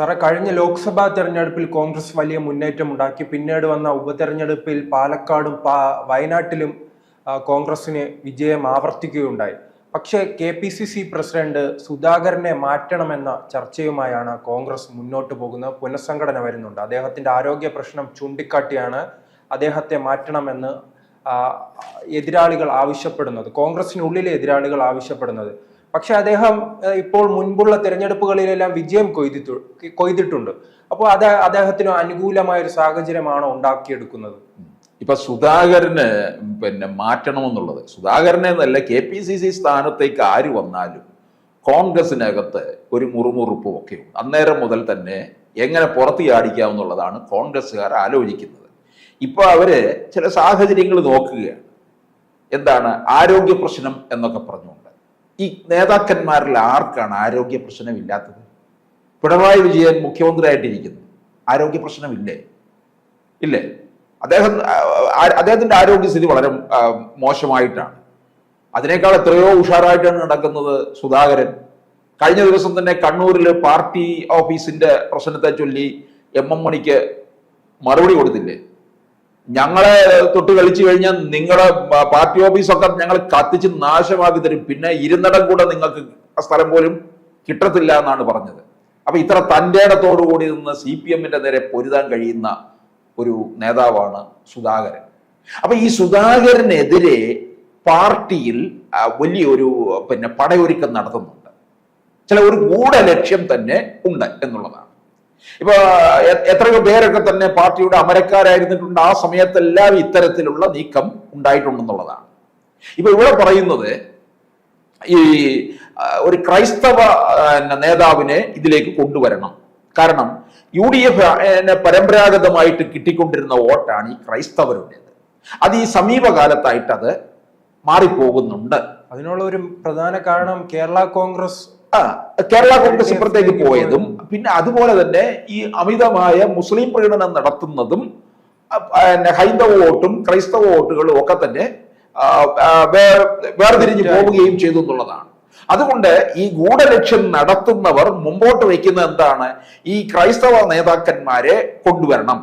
സാറേ കഴിഞ്ഞ ലോക്സഭാ തെരഞ്ഞെടുപ്പിൽ കോൺഗ്രസ് വലിയ മുന്നേറ്റം ഉണ്ടാക്കി പിന്നീട് വന്ന ഉപതെരഞ്ഞെടുപ്പിൽ പാലക്കാടും വയനാട്ടിലും കോൺഗ്രസിന് വിജയം ആവർത്തിക്കുകയുണ്ടായി. പക്ഷേ K P C C president സുധാകരനെ മാറ്റണമെന്ന ചർച്ചയുമായാണ് കോൺഗ്രസ് മുന്നോട്ട് പോകുന്നത്. പുനഃസംഘടന വരുന്നുണ്ട്. അദ്ദേഹത്തിന്റെ ആരോഗ്യ പ്രശ്നം ചൂണ്ടിക്കാട്ടിയാണ് അദ്ദേഹത്തെ മാറ്റണമെന്ന് എതിരാളികൾ ആവശ്യപ്പെടുന്നത്. കോൺഗ്രസിനുള്ളിലെ എതിരാളികൾ ആവശ്യപ്പെടുന്നത്. പക്ഷെ അദ്ദേഹം ഇപ്പോൾ മുൻപുള്ള തിരഞ്ഞെടുപ്പുകളിലെല്ലാം വിജയം കൊയ്തിട്ടു കൊയ്തിട്ടുണ്ട്. അപ്പോൾ അത് അദ്ദേഹത്തിന് അനുകൂലമായ ഒരു സാഹചര്യമാണോ ഉണ്ടാക്കിയെടുക്കുന്നത്? ഇപ്പൊ സുധാകരന് പിന്നെ മാറ്റണമെന്നുള്ളത്. സുധാകരനെ എന്നല്ല കെ പി സി സി സ്ഥാനത്തേക്ക് ആര് വന്നാലും കോൺഗ്രസിനകത്ത് ഒരു മുറുമുറുപ്പും ഒക്കെ ഉണ്ട്. അന്നേരം മുതൽ തന്നെ എങ്ങനെ പുറത്ത് ചാടിക്കാമെന്നുള്ളതാണ് കോൺഗ്രസ്സുകാർ ആലോചിക്കുന്നത്. ഇപ്പൊ അവർ ചില സാഹചര്യങ്ങൾ നോക്കുകയാണ്. എന്താണ് ആരോഗ്യ പ്രശ്നം എന്നൊക്കെ പറഞ്ഞുകൊണ്ട്. ഈ നേതാക്കന്മാരിൽ ആർക്കാണ് ആരോഗ്യ പ്രശ്നമില്ലാത്തത്? പിണറായി വിജയൻ മുഖ്യമന്ത്രിയായിട്ടിരിക്കുന്നു. ആരോഗ്യ പ്രശ്നമില്ലേ? ഇല്ലേ? അദ്ദേഹം അദ്ദേഹത്തിന്റെ ആരോഗ്യസ്ഥിതി വളരെ മോശമായിട്ടാണ്. അതിനേക്കാൾ എത്രയോ ഉഷാറായിട്ടാണ് നടക്കുന്നത് സുധാകരൻ. കഴിഞ്ഞ ദിവസം തന്നെ കണ്ണൂരിൽ പാർട്ടി ഓഫീസിന്റെ പ്രശ്നത്തെ ചൊല്ലി എം എം മണിക്ക് മറുപടി കൊടുത്തില്ലേ? ഞങ്ങളെ തൊട്ട് കളിച്ചു കഴിഞ്ഞാൽ നിങ്ങളെ പ- പാർട്ടി ഓഫീസൊക്കെ ഞങ്ങൾ കത്തിച്ച് നാശമാക്കി തരും. പിന്നെ ഇരുന്നിടം കൂടെ നിങ്ങൾക്ക് സ്ഥലം പോലും കിട്ടത്തില്ല എന്നാണ് പറഞ്ഞത്. അപ്പൊ ഇത്ര തന്റെ കൂടി നിന്ന് സി പി എമ്മിന്റെ നേരെ പൊരുതാൻ കഴിയുന്ന ഒരു നേതാവാണ് സുധാകരൻ. അപ്പൊ ഈ സുധാകരനെതിരെ പാർട്ടിയിൽ വലിയൊരു പിന്നെ പടയൊരുക്കം നടത്തുന്നുണ്ട്. ചില ഒരു ഗൂഢ ലക്ഷ്യം തന്നെ ഉണ്ട് എന്നുള്ളതാണ്. ഇപ്പൊ എ- എത്രയോ പേരൊക്കെ തന്നെ പാർട്ടിയുടെ അമരക്കാരായിരുന്നിട്ടുണ്ട് ആ സമയത്തെല്ലാം ഇത്തരത്തിലുള്ള നീക്കം ഉണ്ടായിട്ടുണ്ടെന്നുള്ളതാണ്. ഇപ്പൊ ഇവിടെ പറയുന്നത് ഈ ഒരു ക്രൈസ്തവ നേതാവിനെ ഇതിലേക്ക് കൊണ്ടുവരണം. കാരണം യു ഡി എഫ് പരമ്പരാഗതമായിട്ട് കിട്ടിക്കൊണ്ടിരുന്ന വോട്ടാണ് ഈ ക്രൈസ്തവരുടേത്. അത് ഈ സമീപകാലത്തായിട്ട് അത് മാറിപ്പോകുന്നുണ്ട്. അതിനുള്ള ഒരു പ്രധാന കാരണം കേരള കോൺഗ്രസ് ആ കേരള കോൺഗ്രസ് ഇപ്പുറത്തേക്ക് പോയതും പിന്നെ അതുപോലെ തന്നെ ഈ അമിതമായ മുസ്ലിം പ്രകടനം നടത്തുന്നതും ഹൈന്ദവ വോട്ടും ക്രൈസ്തവ വോട്ടുകളും ഒക്കെ തന്നെ വേർതിരിഞ്ഞ് പോവുകയും ചെയ്തു എന്നുള്ളതാണ്. അതുകൊണ്ട് ഈ ഗൂഢലക്ഷ്യം നടത്തുന്നവർ മുമ്പോട്ട് വയ്ക്കുന്ന എന്താണ്? ഈ ക്രൈസ്തവ നേതാക്കന്മാരെ കൊണ്ടുവരണം.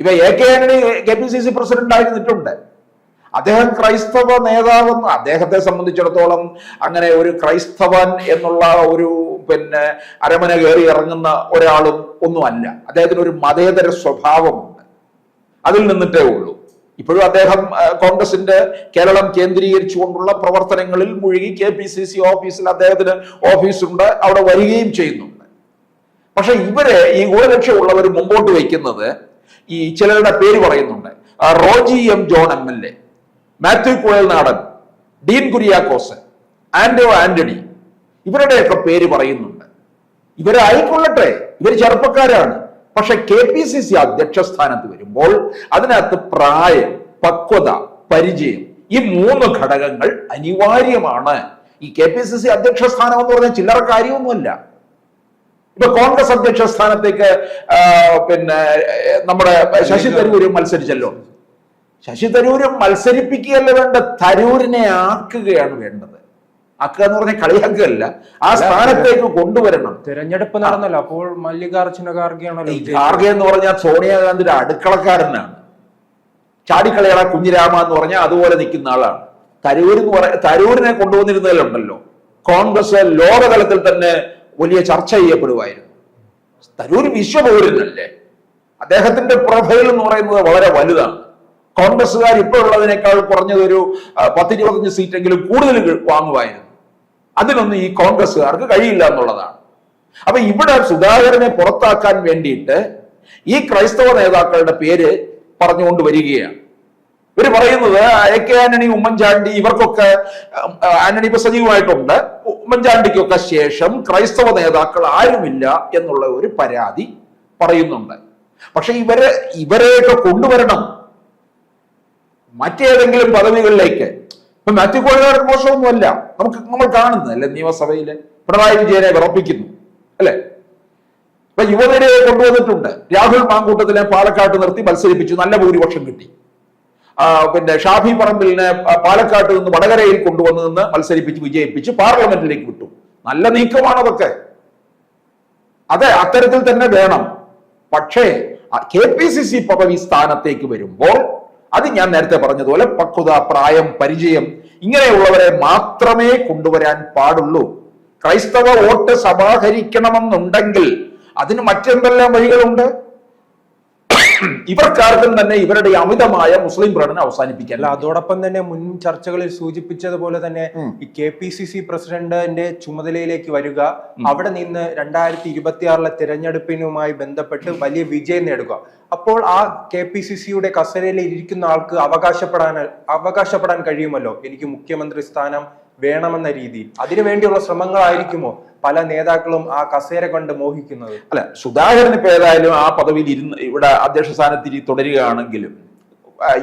ഇവ A K Antony K P C C president ആയിരുന്നിട്ടുണ്ട് അദ്ദേഹം ക്രൈസ്തവ നേതാവെന്ന് അദ്ദേഹത്തെ സംബന്ധിച്ചിടത്തോളം അങ്ങനെ ഒരു ക്രൈസ്തവൻ എന്നുള്ള ഒരു പിന്നെ അരമന കയറി ഇറങ്ങുന്ന ഒരാളും ഒന്നുമല്ല. അദ്ദേഹത്തിന് ഒരു മതേതര സ്വഭാവമുണ്ട് അതിൽ നിന്നിട്ടേ ഉള്ളൂ. ഇപ്പോഴും അദ്ദേഹം കോൺഗ്രസിന്റെ കേരളം കേന്ദ്രീകരിച്ചുകൊണ്ടുള്ള പ്രവർത്തനങ്ങളിൽ മുഴുകി കെ പി സി സി ഓഫീസിൽ അദ്ദേഹത്തിന് ഓഫീസുണ്ട് അവിടെ വരികയും ചെയ്യുന്നുണ്ട്. പക്ഷെ ഇവരെ ഈ ഗുണലക്ഷ്യമുള്ളവർ മുമ്പോട്ട് വയ്ക്കുന്നത് ഈ ചിലരുടെ പേര് പറയുന്നുണ്ട്. Roji M John M L A. Mathew Kuzhalnadan Dean Kuriakose Anto Antony ഇവരുടെയൊക്കെ പേര് പറയുന്നുണ്ട്. ഇവരായിക്കൊള്ളട്ടെ ഇവർ ചെറുപ്പക്കാരാണ്. പക്ഷെ കെ പി സി സി അധ്യക്ഷ സ്ഥാനത്ത് വരുമ്പോൾ അതിനകത്ത് പ്രായം പക്വത പരിചയം ഈ മൂന്ന് ഘടകങ്ങൾ അനിവാര്യമാണ്. ഈ കെ പി സി സി അധ്യക്ഷ സ്ഥാനം എന്ന് പറഞ്ഞാൽ ചില്ലറ കാര്യമൊന്നുമല്ല. ഇപ്പൊ കോൺഗ്രസ് അധ്യക്ഷ സ്ഥാനത്തേക്ക് പിന്നെ നമ്മുടെ ശശി തരൂര് മത്സരിച്ചല്ലോ. ശശി തരൂര് മത്സരിപ്പിക്കുകയല്ല വേണ്ട തരൂരിനെ ആക്കുകയാണ് വേണ്ടത്. ആക്കുക എന്ന് പറഞ്ഞാൽ കളിയാക്കുകയല്ല. ആ സ്ഥാനത്തേക്ക് കൊണ്ടുവരണം. തിരഞ്ഞെടുപ്പ് നടന്നല്ലോ. അപ്പോൾ മല്ലികാർജുന ഖാർഗെയാണല്ലോ ഖാർഗെ എന്ന് പറഞ്ഞാൽ സോണിയാഗാന്ധിയുടെ അടുക്കളക്കാരനാണ്. ചാടിക്കളയാള കുഞ്ഞിരാമ എന്ന് പറഞ്ഞാൽ അതുപോലെ നിൽക്കുന്ന ആളാണ്. തരൂർ എന്ന് പറ തരൂരിനെ കൊണ്ടുവന്നിരുന്നതിലുണ്ടല്ലോ. കോൺഗ്രസ് ലോകതലത്തിൽ തന്നെ വലിയ ചർച്ച ചെയ്യപ്പെടുമായിരുന്നു തരൂർ വിശ്വപൗരനല്ലേ? അദ്ദേഹത്തിന്റെ പ്രൊഫൈൽ എന്ന് പറയുന്നത് വളരെ വലുതാണ്. കോൺഗ്രസ്സുകാർ ഇപ്പോൾ ഉള്ളതിനേക്കാൾ കുറഞ്ഞത് ഒരു ആ, പത്തിരുപത്തഞ്ച് സീറ്റെങ്കിലും കൂടുതൽ വാങ്ങുമായിരുന്നു. അതിനൊന്നും ഈ കോൺഗ്രസ്സുകാർക്ക് കഴിയില്ല എന്നുള്ളതാണ്. അപ്പൊ ഇവിടെ സുധാകരനെ പുറത്താക്കാൻ വേണ്ടിയിട്ട് ഈ ക്രൈസ്തവ നേതാക്കളുടെ പേര് പറഞ്ഞുകൊണ്ട് വരികയാണ്. ഇവർ പറയുന്നത് എ കെ ആന്റണി ഉമ്മൻചാണ്ടി ഇവർക്കൊക്കെ ആന്റണി ഇപ്പൊ സജീവമായിട്ടുണ്ട്. ഉമ്മൻചാണ്ടിക്കൊക്കെ ശേഷം ക്രൈസ്തവ നേതാക്കൾ ആരുമില്ല എന്നുള്ള ഒരു പരാതി പറയുന്നുണ്ട്. പക്ഷെ ഇവരെ ഇവരെയൊക്കെ കൊണ്ടുവരണം മറ്റേതെങ്കിലും പദവികളിലേക്ക്. ഇപ്പൊ മാത്യു കോഴിനാടൻ മോശമൊന്നുമല്ല. നമുക്ക് നമ്മൾ കാണുന്നതല്ലേ നിയമസഭയിൽ പിണറായി വിജയനെ വിറപ്പിക്കുന്നു അല്ലെ? ഇപ്പൊ യുവനിരയെ കൊണ്ടുവന്നിട്ടുണ്ട്. രാഹുൽ മാങ്കൂട്ടത്തിനെ പാലക്കാട്ട് നിർത്തി മത്സരിപ്പിച്ചു. നല്ല ഭൂരിപക്ഷം കിട്ടി. പിന്നെ ഷാഫി പറമ്പിലിനെ പാലക്കാട്ട് നിന്ന് വടകരയിൽ കൊണ്ടുവന്ന് നിന്ന് മത്സരിപ്പിച്ച് വിജയിപ്പിച്ച് പാർലമെന്റിലേക്ക് വിട്ടു. നല്ല നീക്കമാണ് അതൊക്കെ. അതെ അത്തരത്തിൽ തന്നെ വേണം. പക്ഷേ കെ പി സി സി പദവി സ്ഥാനത്തേക്ക് വരുമ്പോൾ അത് ഞാൻ നേരത്തെ പറഞ്ഞതുപോലെ പക്വത പ്രായം പരിചയം ഇങ്ങനെയുള്ളവരെ മാത്രമേ കൊണ്ടുവരാൻ പാടുള്ളൂ. ക്രൈസ്തവ വോട്ട് സമാഹരിക്കണമെന്നുണ്ടെങ്കിൽ അതിന് മറ്റെന്തെല്ലാം വഴികളുണ്ട്? ഇവർക്കാർക്കും തന്നെ ഇവരുടെ അമിതമായ മുസ്ലിം പ്രകടനം അവസാനിപ്പിക്കാൻ അല്ല അതോടൊപ്പം തന്നെ മുൻ ചർച്ചകളിൽ സൂചിപ്പിച്ചതുപോലെ തന്നെ ഈ കെ പി സി സി പ്രസിഡന്റിന്റെ ചുമതലയിലേക്ക് വരിക അവിടെ നിന്ന് രണ്ടായിരത്തി ഇരുപത്തിയാറിലെ തിരഞ്ഞെടുപ്പിനുമായി ബന്ധപ്പെട്ട് വലിയ വിജയം നേടുക. അപ്പോൾ ആ കെ പി സി സിയുടെ കസേരയിൽ ഇരിക്കുന്ന ആൾക്ക് അവകാശപ്പെടാൻ അവകാശപ്പെടാൻ കഴിയുമല്ലോ? എനിക്ക് മുഖ്യമന്ത്രി സ്ഥാനം വേണമെന്ന രീതിയിൽ. അതിനുവേണ്ടിയുള്ള ശ്രമങ്ങളായിരിക്കുമോ? പല നേതാക്കളും ആ കസേര കൊണ്ട് മോഹിക്കുന്നത്. അല്ല സുധാകരൻ ഇപ്പൊ ഏതായാലും ആ പദവിയിൽ ഇരുന്ന് ഇവിടെ അധ്യക്ഷ സ്ഥാനത്തിൽ തുടരുകയാണെങ്കിലും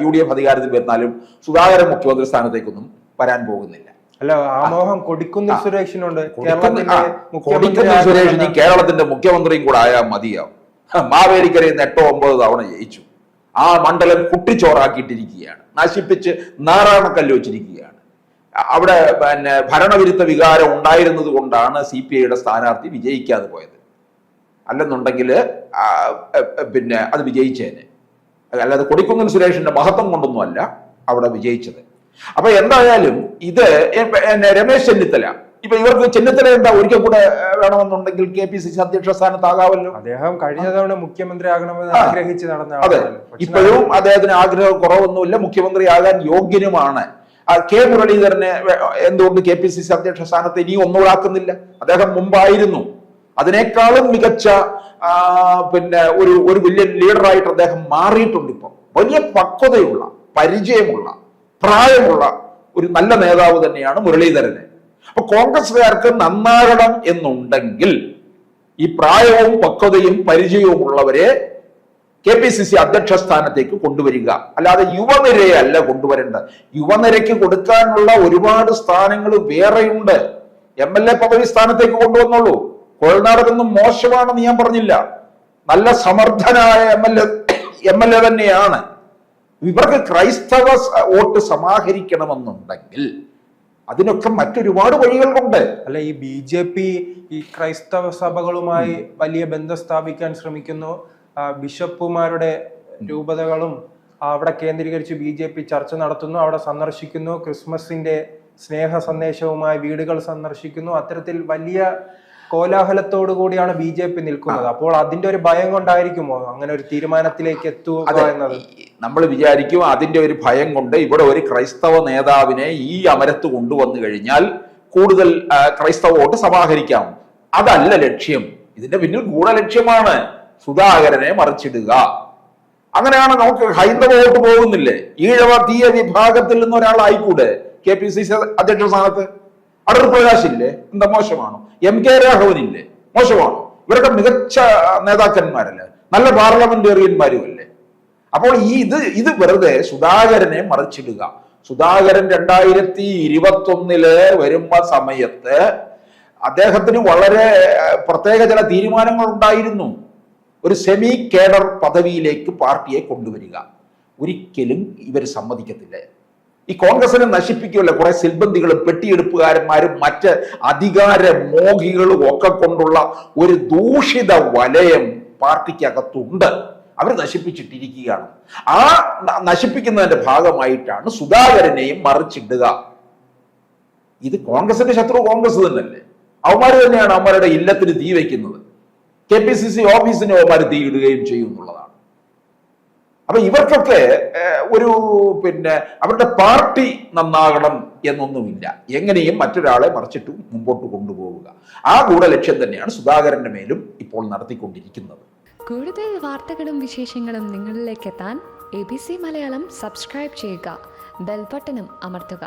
യു ഡി എഫ് അധികാരത്തിൽ വരുന്നാലും സുധാകരൻ മുഖ്യമന്ത്രി സ്ഥാനത്തേക്കൊന്നും വരാൻ പോകുന്നില്ല. അല്ല ആ മോഹം കൊടിക്കുന്ന സുരേഷിനുണ്ട് കൊടിക്കുന്ന സുരേഷിന് കേരളത്തിന്റെ മുഖ്യമന്ത്രിയും കൂടെ ആയാൽ മതിയാവും. മാവേലിക്കരയിൽ നിന്ന് എട്ടോ ഒമ്പത് തവണ ജയിച്ചു. ആ മണ്ഡലം കുട്ടിച്ചോറാക്കിയിട്ടിരിക്കുകയാണ്. നശിപ്പിച്ച് നാറാണക്കല്ല് വെച്ചിരിക്കുകയാണ്. അവിടെ പിന്നെ ഭരണവിരുദ്ധ വികാരം ഉണ്ടായിരുന്നത് കൊണ്ടാണ് സി പി ഐയുടെ സ്ഥാനാർത്ഥി വിജയിക്കാതെ പോയത്. അല്ലെന്നുണ്ടെങ്കിൽ പിന്നെ അത് വിജയിച്ചേനെ. അല്ലാതെ കൊടിക്കുന്നിൽ സുരേഷിന്റെ മഹത്വം കൊണ്ടൊന്നുമല്ല അവിടെ വിജയിച്ചത്. അപ്പൊ എന്തായാലും ഇത് രമേശ് ചെന്നിത്തല. ഇപ്പൊ ഇവർക്ക് ചെന്നിത്തല എന്താ ഒരിക്കൽ കൂടെ വേണമെന്നുണ്ടെങ്കിൽ കെ പി സി സി അധ്യക്ഷ സ്ഥാനത്താകാമല്ലോ? അദ്ദേഹം കഴിഞ്ഞ തവണ മുഖ്യമന്ത്രി ആകണമെന്ന്. ആഗ്രഹിച്ച് നടന്ന അതെ. ഇപ്പോഴും അദ്ദേഹത്തിന് ആഗ്രഹം കുറവൊന്നുമില്ല. മുഖ്യമന്ത്രി ആകാൻ യോഗ്യനുമാണ്. കെ മുരളീധരനെ എന്തുകൊണ്ട് കെ പി സി സി അധ്യക്ഷ സ്ഥാനത്ത് ഇനി ഒന്നുകൂടാക്കുന്നില്ല അദ്ദേഹം മുമ്പായിരുന്നു. അതിനേക്കാളും മികച്ച പിന്നെ ഒരു ഒരു വലിയ ലീഡറായിട്ട് അദ്ദേഹം മാറിയിട്ടുണ്ട് ഇപ്പോൾ വലിയ പക്വതയുള്ള പരിചയമുള്ള പ്രായമുള്ള ഒരു നല്ല നേതാവ് തന്നെയാണ് മുരളീധരന്. അപ്പൊ കോൺഗ്രസ്സുകാർക്ക് നന്നാകണം എന്നുണ്ടെങ്കിൽ ഈ പ്രായവും പക്വതയും പരിചയവും ഉള്ളവരെ കെ പി സി സി അധ്യക്ഷ സ്ഥാനത്തേക്ക് കൊണ്ടുവരിക. അല്ലാതെ യുവനിരയെ അല്ല കൊണ്ടുവരേണ്ടത്. യുവനിരയ്ക്ക് കൊടുക്കാനുള്ള ഒരുപാട് സ്ഥാനങ്ങൾ വേറെയുണ്ട്. എം എൽ എ പദവി സ്ഥാനത്തേക്ക് കൊണ്ടുവന്നുള്ളൂ കോഴനാടൊന്നും മോശമാണെന്ന് ഞാൻ പറഞ്ഞില്ല. നല്ല സമർത്ഥനായ M L A M L A തന്നെയാണ്. ഇവർക്ക് ക്രൈസ്തവ വോട്ട് സമാഹരിക്കണമെന്നുണ്ടെങ്കിൽ അതിനൊക്കെ മറ്റൊരുപാട് വഴികളുണ്ട് അല്ല ഈ ബി ജെ പി ഈ ക്രൈസ്തവ സഭകളുമായി വലിയ ബന്ധം സ്ഥാപിക്കാൻ ശ്രമിക്കുന്നു. ബിഷപ്പുമാരുടെ രൂപതകളും അവിടെ കേന്ദ്രീകരിച്ച് ബി ജെ പി ചർച്ച നടത്തുന്നു അവിടെ സന്ദർശിക്കുന്നു ക്രിസ്മസിന്റെ സ്നേഹ സന്ദേശവുമായി വീടുകൾ സന്ദർശിക്കുന്നു. അത്തരത്തിൽ വലിയ കോലാഹലത്തോടു കൂടിയാണ് ബി ജെ പി നിൽക്കുന്നത്. അപ്പോൾ അതിന്റെ ഒരു ഭയം കൊണ്ടായിരിക്കുമോ? അങ്ങനെ ഒരു തീരുമാനത്തിലേക്ക് എത്തുക എന്നത്? നമ്മൾ വിചാരിക്കും അതിന്റെ ഒരു ഭയം കൊണ്ട് ഇവിടെ ഒരു ക്രൈസ്തവ നേതാവിനെ ഈ അമരത്ത് കൊണ്ടുവന്നു കഴിഞ്ഞാൽ കൂടുതൽ ക്രൈസ്തവ വോട്ട് സമാഹരിക്കാം. അതല്ല ലക്ഷ്യം. ഇതിന്റെ പിന്നിൽ ഗൂഢലക്ഷ്യമാണ്. സുധാകരനെ മറിച്ചിടുക. അങ്ങനെയാണ് നമുക്ക് ഹൈന്ദവ വോട്ട് പോകുന്നില്ലേ? ഈഴവ തീയ വിഭാഗത്തിൽ നിന്ന് ഒരാളായിക്കൂടെ? കെ പി സി സി അധ്യക്ഷ സ്ഥാനത്ത്? അടൂർ പ്രകാശ് ഇല്ലേ എന്താ മോശമാണോ? എം കെ രാഘവൻ ഇല്ലേ മോശമാണോ? ഇവരൊക്കെ മികച്ച നേതാക്കന്മാരല്ലേ? നല്ല പാർലമെന്റേറിയന്മാരും അല്ലേ അപ്പോൾ ഈ ഇത് ഇത് വെറുതെ സുധാകരനെ മറിച്ചിടുക. സുധാകരൻ രണ്ടായിരത്തി ഇരുപത്തി ഒന്നിൽ വരുമ്പ സമയത്ത് അദ്ദേഹത്തിന് വളരെ പ്രത്യേക ചില തീരുമാനങ്ങൾ ഉണ്ടായിരുന്നു ഒരു സെമി കേഡർ പദവിയിലേക്ക് പാർട്ടിയെ കൊണ്ടുവരിക. ഒരിക്കലും ഇവർ സമ്മതിക്കത്തില്ല. ഈ കോൺഗ്രസിനെ നശിപ്പിക്കുമല്ലോ കുറെ സിൽബന്ധികളും പെട്ടിയെടുപ്പുകാരന്മാരും മറ്റ് അധികാര മോഹികളും ഒക്കെ കൊണ്ടുള്ള ഒരു ദൂഷിത വലയം പാർട്ടിക്കകത്തുണ്ട്. അവർ നശിപ്പിച്ചിട്ടിരിക്കുകയാണ്. ആ നശിപ്പിക്കുന്നതിന്റെ ഭാഗമായിട്ടാണ് സുധാകരനെയും മറിച്ചിടുക. ഇത് കോൺഗ്രസിന്റെ ശത്രു കോൺഗ്രസ് തന്നെയല്ലേ? അവന്മാർ തന്നെയാണ് അവന്മാരുടെ ഇല്ലത്തിന് തീ വയ്ക്കുന്നത്. കെ പി സി സി ഓഫീസിനെ ഇടുകയും ചെയ്യും എന്നുള്ളതാണ്. അപ്പൊ ഇവർക്കൊക്കെ ഒരു പിന്നെ അവരുടെ പാർട്ടി നന്നാകണം എന്നൊന്നുമില്ല. എങ്ങനെയും മറ്റൊരാളെ മറിച്ചിട്ട് മുമ്പോട്ട് കൊണ്ടുപോവുക. ആ കൂടെ ഗൂഢലക്ഷ്യം തന്നെയാണ് സുധാകരന്റെ മേലും ഇപ്പോൾ നടത്തിക്കൊണ്ടിരിക്കുന്നത്. കൂടുതൽ വാർത്തകളും വിശേഷങ്ങളും നിങ്ങളിലേക്ക് എത്താൻ A B C Malayalam subscribe ചെയ്യുക. ബെൽബട്ടനും അമർത്തുക.